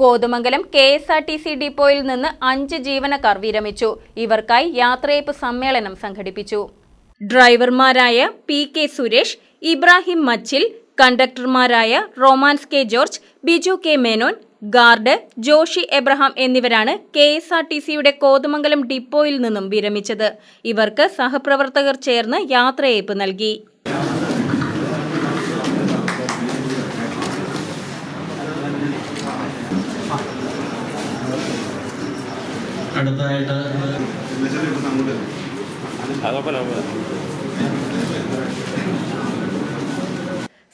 Kothamangalam K S R T C ഡിപ്പോയിൽ നിന്ന് അഞ്ച് ജീവനക്കാർ വിരമിച്ചു. ഇവർക്കായി യാത്രയപ്പ് സമ്മേളനം സംഘടിപ്പിച്ചു. ഡ്രൈവർമാരായ പി കെ സുരേഷ് ഇബ്രാഹിം മച്ചിൽ കണ്ടക്ടർമാരായ romance K George Biju K Menon guard Joshi Abraham എന്നിവരാണ് കെ എസ് ആർ ടി സിയുടെ കോതമംഗലം ഡിപ്പോയിൽ നിന്നും വിരമിച്ചത്. ഇവർക്ക് സഹപ്രവർത്തകർ ചേർന്ന് യാത്രയപ്പ് നൽകി. അടുത്തതായിട്ട്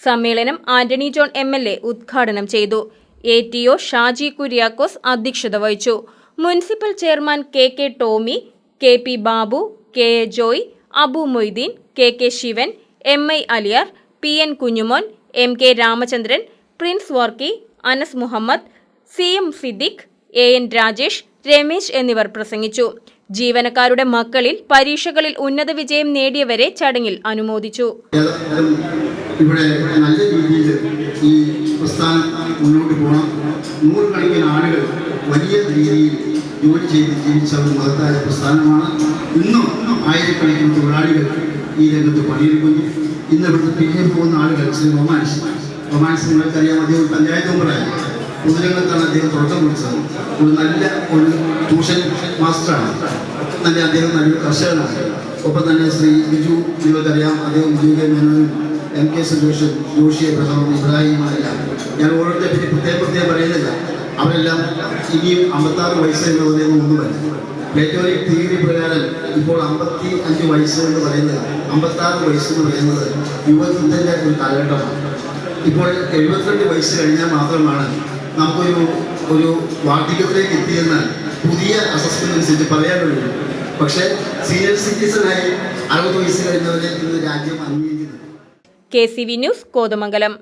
സമ്മേളനം Antony John M L A ഉദ്ഘാടനം ചെയ്തു. A T O Shaji Kuriakose അധ്യക്ഷത വഹിച്ചു. Municipal chairman K K Tomy K P Babu K A Joy Abu Moideen K K Shivan M I Aliyar P N Kunjumon M K Ramachandran Prince Varkey Anas Muhammad C M Siddique A N Rajesh Ramesh എന്നിവർ പ്രസംഗിച്ചു. ജീവനക്കാരുടെ മക്കളിൽ പരീക്ഷകളിൽ ഉന്നത വിജയം നേടിയവരെ ചടങ്ങിൽ അനുമോദിച്ചു. ഇവിടെ നല്ല രീതിയിൽ ഈ പ്രസ്ഥാനം മുന്നോട്ട് പോകണം. നൂറുകണക്കിന് ആളുകൾ വലിയ രീതിയിൽ ജോലി ചെയ്ത് ജീവിച്ച ഒരു മഹത്തായ പ്രസ്ഥാനമാണ്. ഇന്നും ആയിരക്കണക്കിന് തൊഴിലാളികൾ ഈ രംഗത്ത് പണിയെടുക്കുന്നു. ഇന്ന് ഇവിടുത്തെ പിരിഞ്ഞു പോകുന്ന ആളുകൾ ശ്രീ റൊമാൻസ് റൊമാൻസ് നിങ്ങൾക്കറിയാം അദ്ദേഹം പഞ്ചായത്ത് മെമ്പറായി. പൊതുരംഗത്താണ് അദ്ദേഹം തുടക്കം കുറിച്ചത്. ഒരു നല്ല ഒരു ട്യൂഷൻ മാസ്റ്ററാണ്. നല്ല അദ്ദേഹം നല്ലൊരു കർഷകനാണ്. ഒപ്പം തന്നെ ശ്രീ ബിജു നിങ്ങൾക്കറിയാം അദ്ദേഹം ബിജു കെ മേനോനും എം കെ സുരേഷും ജോഷി എബ്രഹാം ഇബ്രാഹിമെല്ലാം ഞാൻ ഓരോരുത്തരെ പറ്റി പ്രത്യേകം പ്രത്യേകം പറയുന്നില്ല. അവരെല്ലാം ഇനിയും അമ്പത്താറ് വയസ്സ് എന്ന് പറയുന്ന ഒന്നുമല്ല പ്ലേറ്റോറിക് തിയറി പ്രകാരം ഇപ്പോൾ അമ്പത്തി അഞ്ച് വയസ്സ് എന്ന് പറയുന്നത് അമ്പത്താറ് വയസ്സ് എന്ന് പറയുന്നത് യുവത്വത്തിന്റെ ഒരു കാലഘട്ടമാണ്. ഇപ്പോൾ എഴുപത്തിരണ്ട് വയസ്സ് കഴിഞ്ഞാൽ മാത്രമാണ് നമുക്കൊരു ഒരു വാർദ്ധക്യത്തിലേക്ക് എത്തിയെന്ന് പുതിയ അസസ്മെന്റ് അനുസരിച്ച് പറയാൻ കഴിയും പക്ഷേ സീനിയർ സിറ്റിസണായി അറുപത് വയസ്സ് കഴിഞ്ഞവരെ രാജ്യം അംഗീകരിക്കുന്നത് K C V news Kothamangalam.